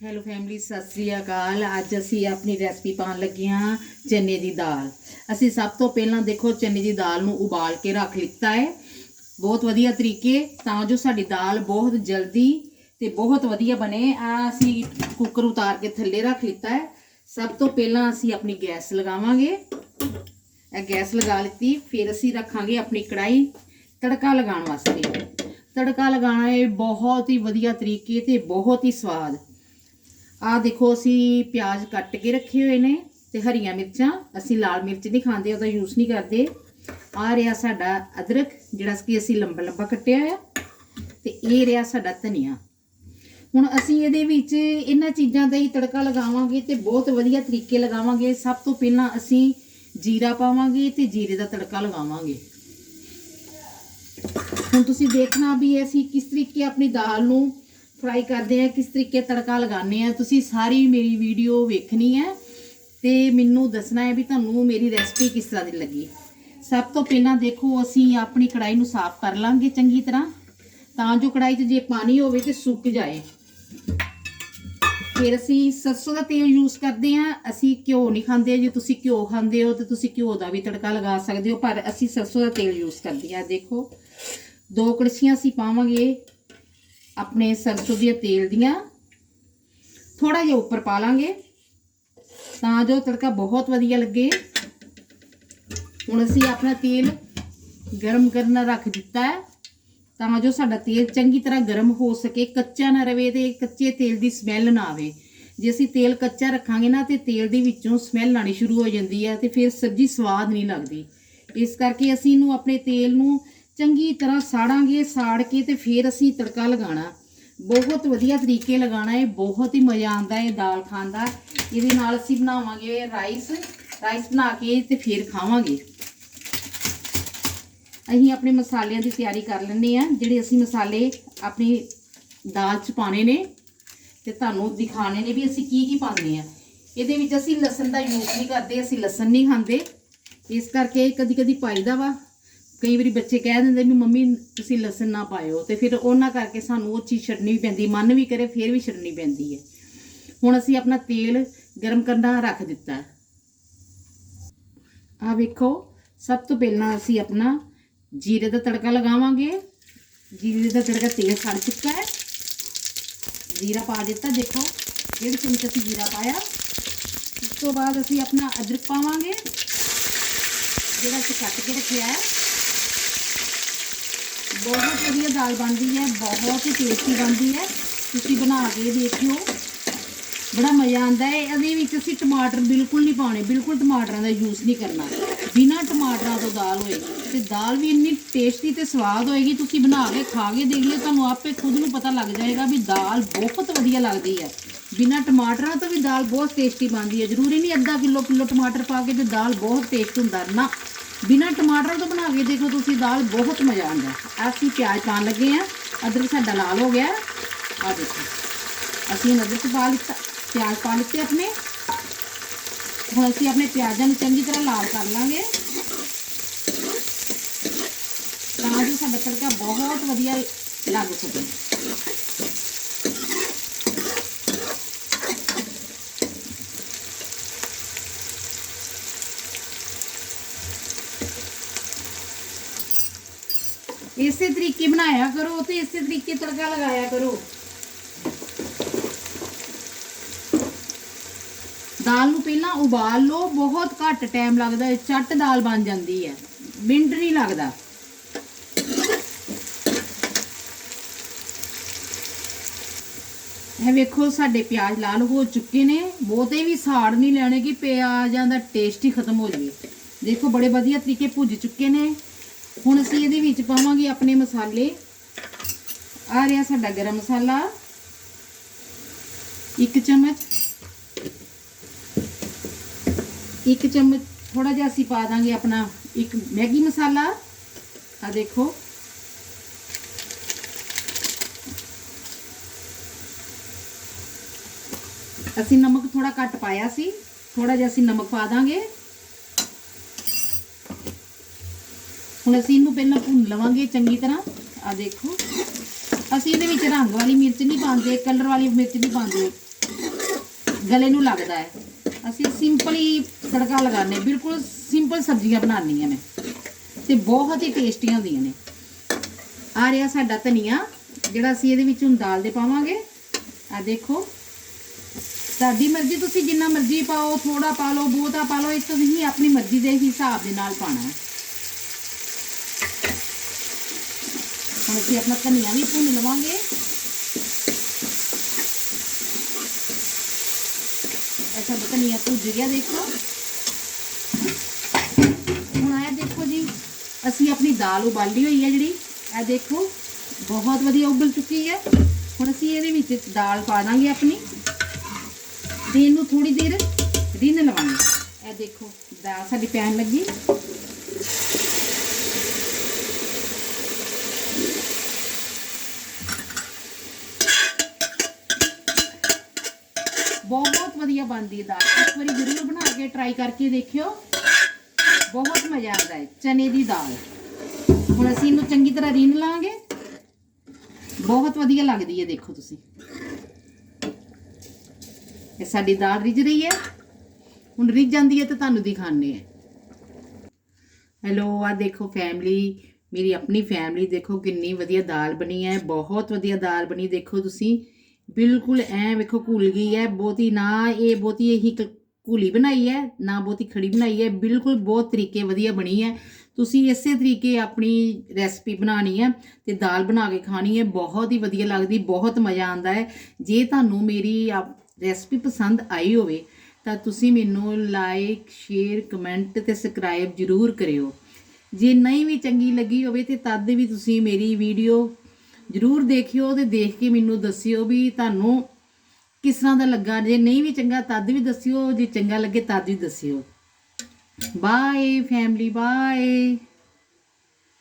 Hello family Sat Sri ਅਕਾਲ। ਅੱਜ ਅਸੀਂ ਆਪਣੀ ਰੈਸਪੀ ਪਾਉਣ ਲੱਗੇ ਹਾਂ ਚਨੇ ਦੀ ਦਾਲ। ਅਸੀਂ ਸਭ ਤੋਂ ਪਹਿਲਾਂ ਦੇਖੋ, ਚਨੇ ਦੀ ਦਾਲ ਨੂੰ ਉਬਾਲ ਕੇ ਰੱਖ ਲਿੱਤਾ ਹੈ। ਬਹੁਤ ਵਧੀਆ ਤਰੀਕੇ, ਤਾਂ ਜੋ ਸਾਡੀ ਦਾਲ ਬਹੁਤ ਜਲਦੀ ਤੇ ਬਹੁਤ ਵਧੀਆ ਬਣੇ। ਆ ਅਸੀਂ ਕੁੱਕਰ ਉਤਾਰ ਕੇ ਥੱਲੇ ਰੱਖ ਲਿੱਤਾ ਹੈ। ਸਭ ਤੋਂ ਪਹਿਲਾਂ ਅਸੀਂ ਆਪਣੀ ਗੈਸ ਲਗਾਵਾਂਗੇ। ਇਹ ਗੈਸ ਲਗਾ ਲਿੱਤੀ, ਫਿਰ ਅਸੀਂ ਰੱਖਾਂਗੇ ਆਪਣੀ ਕੜਾਈ ਤੜਕਾ ਲਗਾਉਣ ਵਾਸਤੇ। ਤੜਕਾ ਲਗਾਉਣਾ ਇਹ ਬਹੁਤ ਹੀ ਵਧੀਆ ਤਰੀਕੇ ਤੇ ਬਹੁਤ ਹੀ ਸਵਾਦ। ਆਹ ਦੇਖੋ ਅਸੀਂ ਪਿਆਜ਼ ਕੱਟ ਕੇ ਰੱਖੇ ਹੋਏ ਨੇ ਤੇ ਹਰੀਆਂ ਮਿਰਚਾਂ, ਅਸੀਂ ਲਾਲ ਮਿਰਚ ਨਹੀਂ ਖਾਂਦੇ, ਉਹਦਾ ਯੂਜ਼ ਨਹੀਂ ਕਰਦੇ। ਆ ਰਿਹਾ ਸਾਡਾ ਅਦਰਕ, ਜਿਹੜਾ ਕਿ ਅਸੀਂ ਲੰਬਾ ਲੰਬਾ ਕੱਟਿਆ ਆ ਤੇ ਇਹ ਰਿਹਾ ਸਾਡਾ ਧਨੀਆ। ਹੁਣ ਅਸੀਂ ਇਹਦੇ ਵਿੱਚ ਇਹਨਾਂ ਚੀਜ਼ਾਂ ਦਾ ਹੀ ਤੜਕਾ ਲਗਾਵਾਂਗੇ ਤੇ ਬਹੁਤ ਵਧੀਆ ਤਰੀਕੇ ਲਗਾਵਾਂਗੇ। ਸਭ ਤੋਂ ਪਹਿਲਾਂ ਅਸੀਂ ਜੀਰਾ ਪਾਵਾਂਗੇ ਤੇ ਜੀਰੇ ਦਾ ਤੜਕਾ ਲਗਾਵਾਂਗੇ। ਹੁਣ ਤੁਸੀਂ ਦੇਖਣਾ ਵੀ ਅਸੀਂ ਕਿਸ ਤਰੀਕੇ ਆਪਣੀ ਦਾਲ ਨੂੰ ਫਰਾਈ ਕਰਦੇ ਆ ਕਿਸ ਤਰੀਕੇ ਤੜਕਾ ਲਗਾਉਂਦੇ ਆ ਤੁਸੀਂ ਸਾਰੀ ਮੇਰੀ ਵੀਡੀਓ ਵੇਖਣੀ ਹੈ ਤੇ ਮੈਨੂੰ ਦੱਸਣਾ ਹੈ ਵੀ ਤੁਹਾਨੂੰ ਮੇਰੀ ਰੈਸਪੀ ਕਿਸ ਤਰ੍ਹਾਂ ਦੀ ਲੱਗੀ। ਸਭ ਤੋਂ ਪਹਿਲਾਂ ਦੇਖੋ, ਅਸੀਂ ਆਪਣੀ ਕੜਾਈ ਨੂੰ ਸਾਫ਼ ਕਰ ਲਾਂਗੇ ਚੰਗੀ ਤਰ੍ਹਾਂ। ਤਾਂ ਜੋ ਕੜਾਈ 'ਚ ਜੇ ਪਾਣੀ ਹੋਵੇ ਤੇ ਸੁੱਕ ਜਾਏ। ਫਿਰ ਅਸੀਂ ਸਰਸੋਂ ਦਾ ਤੇਲ ਯੂਜ਼ ਕਰਦੇ ਆ ਅਸੀਂ ਘਿਓ ਨਹੀਂ ਖਾਂਦੇ। ਜੇ ਤੁਸੀਂ ਘਿਓ ਖਾਂਦੇ ਹੋ ਤੇ ਤੁਸੀਂ ਘਿਓ ਦਾ ਵੀ ਤੜਕਾ ਲਗਾ ਸਕਦੇ ਹੋ, ਪਰ ਅਸੀਂ ਸਰਸੋਂ ਦਾ ਤੇਲ ਯੂਜ਼ ਕਰਦੇ ਆ ਦੇਖੋ, ਦੋ ਕੜਛੀਆਂ ਅਸੀਂ ਪਾਵਾਂਗੇ। ਆਪਣੇ ਸਰਸੋਂ ਦੇ ਤੇਲ ਦੀਆਂ। ਥੋੜਾ ਜਿਹਾ ਉੱਪਰ ਪਾ ਲਾਂਗੇ। ਤਾਂ ਜੋ ਤੜਕਾ ਬਹੁਤ ਵਧੀਆ ਲੱਗੇ। ਹੁਣ ਅਸੀਂ ਆਪਣਾ ਤੇਲ ਗਰਮ ਕਰਨਾ ਰੱਖ ਦਿੱਤਾ ਹੈ। ਤਾਂ ਜੋ ਸਾਡਾ ਤੇਲ ਚੰਗੀ ਤਰ੍ਹਾਂ ਗਰਮ ਹੋ ਸਕੇ, ਕੱਚਾ ਨਾ ਰਵੇ ਤੇ ਕੱਚੇ ਤੇਲ ਦੀ ਸਮੈਲ ਨਾ ਆਵੇ। ਜੇ ਅਸੀਂ ਤੇਲ ਕੱਚਾ ਰੱਖਾਂਗੇ ਨਾ ਤੇ ਤੇਲ ਦੇ ਵਿੱਚੋਂ ਸਮੈਲ ਆਣੀ ਸ਼ੁਰੂ ਹੋ ਜਾਂਦੀ ਹੈ ਤੇ ਫਿਰ ਸਬਜ਼ੀ ਸਵਾਦ ਨਹੀਂ ਲੱਗਦੀ। ਇਸ ਕਰਕੇ ਅਸੀਂ ਇਹਨੂੰ ਆਪਣੇ ਤੇਲ ਨੂੰ ਚੰਗੀ ਤਰ੍ਹਾਂ ਸਾੜਾਂਗੇ, ਸਾੜ ਕੇ ਤੇ ਫਿਰ ਅਸੀਂ ਤੜਕਾ ਲਗਾਉਣਾ। ਬਹੁਤ ਵਧੀਆ ਤਰੀਕੇ ਲਗਾਉਣਾ ਹੈ ਬਹੁਤ ਹੀ ਮਜ਼ਾ ਆਉਂਦਾ ਹੈ ਦਾਲ ਖਾਣ ਦਾ। ਇਹਦੇ ਨਾਲ ਅਸੀਂ ਬਣਾਵਾਂਗੇ ਰਾਈਸ ਰਾਈਸ ਬਣਾ ਕੇ ਤੇ ਫਿਰ ਖਾਵਾਂਗੇ। ਅਸੀਂ ਆਪਣੇ ਮਸਾਲਿਆਂ ਦੀ ਤਿਆਰੀ ਕਰ ਲੈਂਦੇ ਆ ਜਿਹੜੇ ਅਸੀਂ ਮਸਾਲੇ ਆਪਣੀ ਦਾਲ 'ਚ ਪਾਣੇ ਨੇ ਤੇ ਤੁਹਾਨੂੰ ਦਿਖਾਣੇ ਨੇ ਵੀ ਅਸੀਂ ਕੀ ਕੀ ਪਾਉਂਦੇ ਆ ਇਹਦੇ ਵਿੱਚ ਅਸੀਂ ਲਸਣ ਦਾ ਯੂਜ਼ ਨਹੀਂ ਕਰਦੇ, ਅਸੀਂ ਲਸਣ ਨਹੀਂ ਖਾਂਦੇ। ਇਸ ਕਰਕੇ ਕਦੀ ਕਦੀ ਪਾਈਦਾ ਵਾ। ਕਈ ਵਾਰੀ ਬੱਚੇ ਕਹਿ ਦਿੰਦੇ ਵੀ ਮੰਮੀ ਤੁਸੀਂ ਲਸਣ ਨਾ ਪਾਇਓ ਤੇ ਫਿਰ ਉਹਨਾਂ ਕਰਕੇ ਸਾਨੂੰ ਉਹ ਚੀਜ਼ ਛੱਡਣੀ ਵੀ ਪੈਂਦੀ, ਮਨ ਵੀ ਕਰੇ ਫਿਰ ਵੀ ਛੱਡਣੀ ਪੈਂਦੀ ਹੈ। ਹੁਣ ਅਸੀਂ ਆਪਣਾ ਤੇਲ ਗਰਮ ਕਰਨਾ ਰੱਖ ਦਿੱਤਾ ਆ ਵੇਖੋ, ਸਭ ਤੋਂ ਪਹਿਲਾਂ ਅਸੀਂ ਆਪਣਾ ਜੀਰੇ ਦਾ ਤੜਕਾ ਲਗਾਵਾਂਗੇ। ਜੀਰੇ ਦਾ ਤੜਕਾ ਤੇਲ ਸੜ ਚੁੱਕਾ ਹੈ। ਜੀਰਾ ਪਾ ਦਿੱਤਾ, ਦੇਖੋ ਡੇਢ ਚਮਚ ਅਸੀਂ ਜੀਰਾ ਪਾਇਆ। ਉਸ ਤੋਂ ਬਾਅਦ ਅਸੀਂ ਆਪਣਾ ਅਦਰਕ ਪਾਵਾਂਗੇ, ਜਿਹੜਾ ਅਸੀਂ ਕੱਟ ਕੇ ਰੱਖਿਆ ਹੈ। ਬਹੁਤ ਵਧੀਆ ਦਾਲ ਬਣਦੀ ਹੈ, ਬਹੁਤ ਹੀ ਟੇਸਟੀ ਬਣਦੀ ਹੈ। ਤੁਸੀਂ ਬਣਾ ਕੇ ਦੇਖਿਓ। ਬੜਾ ਮਜ਼ਾ ਆਉਂਦਾ ਹੈ। ਇਹਦੇ ਵਿੱਚ ਅਸੀਂ ਟਮਾਟਰ ਬਿਲਕੁਲ ਨਹੀਂ ਪਾਉਣੇ, ਬਿਲਕੁਲ ਟਮਾਟਰਾਂ ਦਾ ਯੂਜ਼ ਨਹੀਂ ਕਰਨਾ। ਬਿਨਾਂ ਟਮਾਟਰਾਂ ਤੋਂ ਦਾਲ ਹੋਏਗੀ। ਤੇ ਦਾਲ ਵੀ ਇੰਨੀ ਟੇਸਟੀ ਤੇ ਸਵਾਦ ਹੋਏਗੀ, ਤੁਸੀਂ ਬਣਾ ਕੇ ਖਾ ਕੇ ਦੇਖ ਲਿਓ, ਤੁਹਾਨੂੰ ਆਪੇ ਖੁਦ ਨੂੰ ਪਤਾ ਲੱਗ ਜਾਏਗਾ ਵੀ ਦਾਲ ਬਹੁਤ ਵਧੀਆ ਲੱਗਦੀ ਹੈ। ਬਿਨਾਂ ਟਮਾਟਰਾਂ ਤੋਂ ਵੀ ਦਾਲ ਬਹੁਤ ਟੇਸਟੀ ਬਣਦੀ ਹੈ। ਜ਼ਰੂਰੀ ਨਹੀਂ ਅੱਧਾ ਕਿਲੋ ਕਿਲੋ ਟਮਾਟਰ ਪਾ ਕੇ ਤੇ ਦਾਲ ਬਹੁਤ ਟੇਸਟ ਹੁੰਦਾ। ਨਾ ਬਿਨਾਂ ਟਮਾਟਰ ਤੋਂ ਬਣਾ ਕੇ ਦੇਖੋ ਤੁਸੀਂ ਦਾਲ ਬਹੁਤ ਮਜ਼ਾ ਆਉਂਦਾ ਅਸੀਂ ਪਿਆਜ਼ ਪਾਣ ਲੱਗੇ ਆ ਅਦਰਕ ਸਾਡਾ ਲਾਲ ਹੋ ਗਿਆ ਆ ਦੇਖੋ, ਅਸੀਂ ਹੁਣ ਅਦਰਕ ਪਾ ਲਿੱਤਾ, ਪਿਆਜ਼ ਪਾ ਲਿੱਤੇ ਆਪਣੇ। ਹੁਣ ਅਸੀਂ ਆਪਣੇ ਪਿਆਜ਼ਾਂ ਨੂੰ ਚੰਗੀ ਤਰ੍ਹਾਂ ਲਾਲ ਕਰ ਲਾਂਗੇ। ਤਾਂ ਜੋ ਸਾਡਾ ਤੜਕਾ ਬਹੁਤ ਵਧੀਆ ਲੱਗ ਸਕੇ। ਇਸੇ ਤਰੀਕੇ ਬਣਾਇਆ ਕਰੋ ਤੇ ਇਸੇ ਤਰੀਕੇ ਤੜਕਾ ਲਗਾਇਆ ਕਰੋ। ਦਾਲ ਨੂੰ ਪਹਿਲਾਂ ਉਬਾਲ ਲਓ, ਬਹੁਤ ਘੱਟ ਟਾਈਮ ਲੱਗਦਾ ਹੈ, ਚੱਟ ਦਾਲ ਬਣ ਜਾਂਦੀ ਹੈ, ਮਿੰਟ ਨਹੀਂ ਲੱਗਦਾ। ਇਹ ਵੇਖੋ, ਸਾਡੇ ਪਿਆਜ਼ ਲਾਲ ਹੋ ਚੁੱਕੇ ਨੇ, ਬਹੁਤੇ ਵੀ ਸਾੜ ਨਹੀਂ ਲੈਣੇ ਕਿ ਪਿਆਜ਼ਾਂ ਦਾ ਟੇਸਟ ਹੀ ਖਤਮ ਹੋ ਜਾਵੇ। ਦੇਖੋ, ਬੜੇ ਵਧੀਆ ਤਰੀਕੇ ਭੁੱਜ ਚੁੱਕੇ ਨੇ। ਹੁਣ ਅਸੀਂ ਇਹਦੇ ਵਿੱਚ ਪਾਵਾਂਗੇ ਆਪਣੇ ਮਸਾਲੇ। ਆ ਰਿਹਾ ਸਾਡਾ ਗਰਮ ਮਸਾਲਾ। ਇੱਕ ਚਮਚ। ਇੱਕ ਚਮਚ ਥੋੜਾ ਜਿਹਾ ਅਸੀਂ ਪਾ ਦਾਂਗੇ ਆਪਣਾ ਇੱਕ ਮੈਗੀ ਮਸਾਲਾ। ਆ ਦੇਖੋ। ਅਸੀਂ ਨਮਕ ਥੋੜਾ ਘੱਟ ਪਾਇਆ ਸੀ। ਥੋੜਾ ਜਿਹਾ ਅਸੀਂ ਨਮਕ ਪਾ ਦਾਂਗੇ। ਹੁਣ ਅਸੀਂ ਇਹਨੂੰ ਪਹਿਲਾਂ ਭੁੰਨ ਲਵਾਂਗੇ ਚੰਗੀ ਤਰ੍ਹਾਂ। ਆ ਦੇਖੋ। ਅਸੀਂ ਇਹਦੇ ਵਿੱਚ ਰੰਗ ਵਾਲੀ ਮਿਰਚ ਨਹੀਂ ਪਾਉਂਦੇ, ਕਲਰ ਵਾਲੀ ਮਿਰਚ ਨਹੀਂ ਪਾਉਂਦੇ। ਗਲੇ ਨੂੰ ਲੱਗਦਾ ਹੈ। ਅਸੀਂ ਸਿੰਪਲ ਹੀ ਤੜਕਾ ਲਗਾਉਂਦੇ ਬਿਲਕੁਲ ਸਿੰਪਲ ਸਬਜ਼ੀਆਂ ਬਣਾਉਂਦੀਆਂ ਮੈਂ ਤੇ ਬਹੁਤ ਹੀ ਟੇਸਟੀਆਂ ਹੁੰਦੀਆਂ ਨੇ। ਆ ਰਿਹਾ ਸਾਡਾ ਧਨੀਆ, ਜਿਹੜਾ ਅਸੀਂ ਇਹਦੇ ਵਿੱਚ ਹੁਣ ਦਾਲ ਦੇ ਪਾਵਾਂਗੇ। ਆ ਦੇਖੋ। ਤੁਹਾਡੀ ਮਰਜ਼ੀ, ਤੁਸੀਂ ਜਿੰਨਾ ਮਰਜ਼ੀ ਪਾਓ ਥੋੜਾ ਪਾ ਲਓ, ਬਹੁਤਾ ਪਾ ਲਓ, ਇਹ ਤੁਸੀਂ ਆਪਣੀ ਮਰਜ਼ੀ ਦੇ ਹਿਸਾਬ ਦੇ ਨਾਲ ਪਾਣਾ ਹੈ। ਹੁਣ ਅਸੀਂ ਆਪਣਾ ਧਨੀਆ ਵੀ ਭੁੰਨ ਲਵਾਂਗੇ। ਐਸਾ ਧਨੀਆ ਭੁੱਜ ਗਿਆ, ਦੇਖੋ। ਹੁਣ ਆਇਆ ਦੇਖੋ ਜੀ, ਅਸੀਂ ਆਪਣੀ ਦਾਲ ਉਬਾਲੀ ਹੋਈ ਹੈ ਜਿਹੜੀ। ਇਹ ਦੇਖੋ, ਬਹੁਤ ਵਧੀਆ ਉਬਲ ਚੁੱਕੀ ਹੈ। ਹੁਣ ਅਸੀਂ ਇਹਦੇ ਵਿੱਚ ਦਾਲ ਪਾ ਦਾਂਗੇ ਆਪਣੀ। ਤੇ ਇਹਨੂੰ ਥੋੜੀ ਦੇਰ ਰਿੰਨ ਲਵਾਂਗੇ। ਇਹ ਦੇਖੋ, ਦਾਲ ਸਾਡੀ ਪੈਣ ਲੱਗੀ ਬਹੁਤ ਵਧੀਆ ਬਣਦੀ ਦਾਲ। ਇੱਕ ਵਾਰੀ ਜ਼ਰੂਰ ਬਣਾ ਕੇ ਟਰਾਈ ਕਰਕੇ ਦੇਖਿਓ। ਬਹੁਤ ਮਜ਼ਾ ਆਉਂਦਾ ਹੈ, ਚਨੇ ਦੀ ਦਾਲ। ਹੁਣ ਅਸੀਂ ਇਹਨੂੰ ਚੰਗੀ ਤਰ੍ਹਾਂ ਰਿੰਨ ਲਾਂਗੇ। ਬਹੁਤ ਵਧੀਆ ਲੱਗਦੀ ਹੈ, ਦੇਖੋ ਤੁਸੀਂ। ਇਹ ਸਾਡੀ ਦਾਲ ਰਿੱਝ ਰਹੀ ਹੈ। ਹੁਣ ਰਿੱਝ ਜਾਂਦੀ ਹੈ ਤੇ ਤੁਹਾਨੂੰ ਦਿਖਾਣੇ ਹੈ। ਹੈਲੋ ਆ ਦੇਖੋ ਫੈਮਿਲੀ ਮੇਰੀ ਆਪਣੀ ਫੈਮਿਲੀ ਦੇਖੋ ਕਿੰਨੀ ਵਧੀਆ ਦਾਲ ਬਣੀ ਹੈ। ਬਹੁਤ ਵਧੀਆ ਦਾਲ ਬਣੀ, ਦੇਖੋ ਤੁਸੀਂ। ਬਿਲਕੁਲ ਐ ਵੇਖੋ ਘੁਲ ਗਈ ਹੈ, ਬਹੁਤੀ ਨਾ ਇਹ ਬਹੁਤੀ ਇਹੀ ਕ- ਘੁਲੀ ਬਣਾਈ ਹੈ, ਨਾ ਬਹੁਤੀ ਖੜੀ ਬਣਾਈ ਹੈ, ਬਿਲਕੁਲ ਬਹੁਤ ਤਰੀਕੇ ਵਧੀਆ ਬਣੀ ਹੈ। ਤੁਸੀਂ ਇਸੇ ਤਰੀਕੇ ਆਪਣੀ ਰੈਸਪੀ ਬਣਾਣੀ ਹੈ ਤੇ ਦਾਲ ਬਣਾ ਕੇ ਖਾਣੀ ਹੈ, ਬਹੁਤ ਹੀ ਵਧੀਆ ਲੱਗਦੀ, ਬਹੁਤ ਮਜ਼ਾ ਆਉਂਦਾ ਹੈ। ਜੇ ਤੁਹਾਨੂੰ ਮੇਰੀ ਰੈਸਪੀ ਪਸੰਦ ਆਈ ਹੋਵੇ, ਤਾਂ ਤੁਸੀਂ ਮੈਨੂੰ ਲਾਈਕ ਸ਼ੇਅਰ ਕਮੈਂਟ ਤੇ ਸਬਸਕ੍ਰਾਈਬ ਜ਼ਰੂਰ ਕਰਿਓ। ਜੇ ਨਹੀਂ ਵੀ ਚੰਗੀ ਲੱਗੀ ਹੋਵੇ ਤੇ ਤਦ ਵੀ ਤੁਸੀਂ ਮੇਰੀ ਵੀਡੀਓ ਜ਼ਰੂਰ ਦੇਖਿਓ ਤੇ ਦੇਖ ਕੇ ਮੈਨੂੰ ਦੱਸਿਓ ਵੀ ਤੁਹਾਨੂੰ ਕਿਸ ਤਰ੍ਹਾਂ ਦਾ ਲੱਗਾ। ਜੇ ਨਹੀਂ ਵੀ ਚੰਗਾ, ਤਦ ਵੀ ਦੱਸਿਓ। ਜੇ ਚੰਗਾ ਲੱਗੇ, ਤਦ ਵੀ ਦੱਸਿਓ। Bye family bye